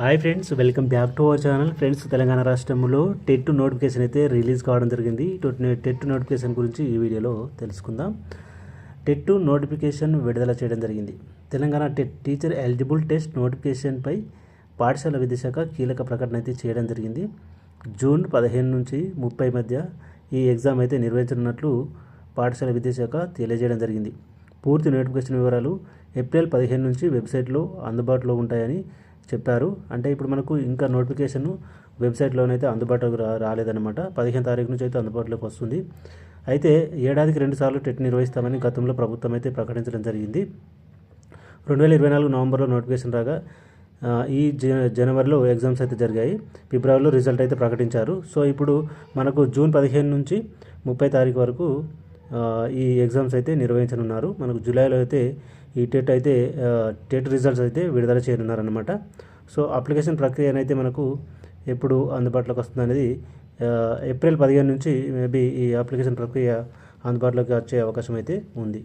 Hi friends welcome back to our channel. Friends Telangana రాష్ట్రంలో TET notification అయితే release కావడం జరిగింది. టెట్ నోటిఫికేషన్ గురించి ఈ వీడియోలో తెలుసుకుందాం. టెట్ నోటిఫికేషన్ విడుదల చేయడం జరిగింది. Telangana TET teacher eligible test నోటిఫికేషన్పై పాఠశాల విద్యాశాఖ కీలక ప్రకటన అయితే చేయడం జరిగింది. జూన్ పదిహేను నుంచి ముప్పై మధ్య ఈ ఎగ్జామ్ అయితే నిర్వహించనున్నట్లు పాఠశాల విద్యాశాఖ తెలియజేయడం జరిగింది. పూర్తి నోటిఫికేషన్ వివరాలు ఏప్రిల్ పదిహేను నుంచి వెబ్సైట్లో అందుబాటులో ఉంటాయని చెప్పారు. అంటే ఇప్పుడు మనకు ఇంకా నోటిఫికేషన్ వెబ్సైట్లోనైతే అందుబాటులోకి రా రాలేదన్నమాట. పదిహేను తారీఖు నుంచి అయితే అందుబాటులోకి వస్తుంది. అయితే ఏడాదికి రెండుసార్లు టెట్ నిర్వహిస్తామని గతంలో ప్రభుత్వం అయితే ప్రకటించడం జరిగింది. రెండు వేల ఇరవై నాలుగు నవంబర్లో నోటిఫికేషన్ రాగా ఈ జనవరిలో ఎగ్జామ్స్ అయితే జరిగాయి. ఫిబ్రవరిలో రిజల్ట్ అయితే ప్రకటించారు. సో ఇప్పుడు మనకు జూన్ పదిహేను నుంచి ముప్పై తారీఖు వరకు ఈ ఎగ్జామ్స్ అయితే నిర్వహించనున్నారు. మనకు జూలైలో అయితే ఈ టెట్ అయితే టెట్ రిజల్ట్స్ అయితే విడుదల చేయనున్నారనమాట సో అప్లికేషన్ ప్రక్రియ అయితే మనకు ఎప్పుడు అందుబాటులోకి వస్తుంది అనేది ఏప్రిల్ పదిహేను నుంచి మేబీ ఈ అప్లికేషన్ ప్రక్రియ అందుబాటులోకి వచ్చే అవకాశం అయితే ఉంది.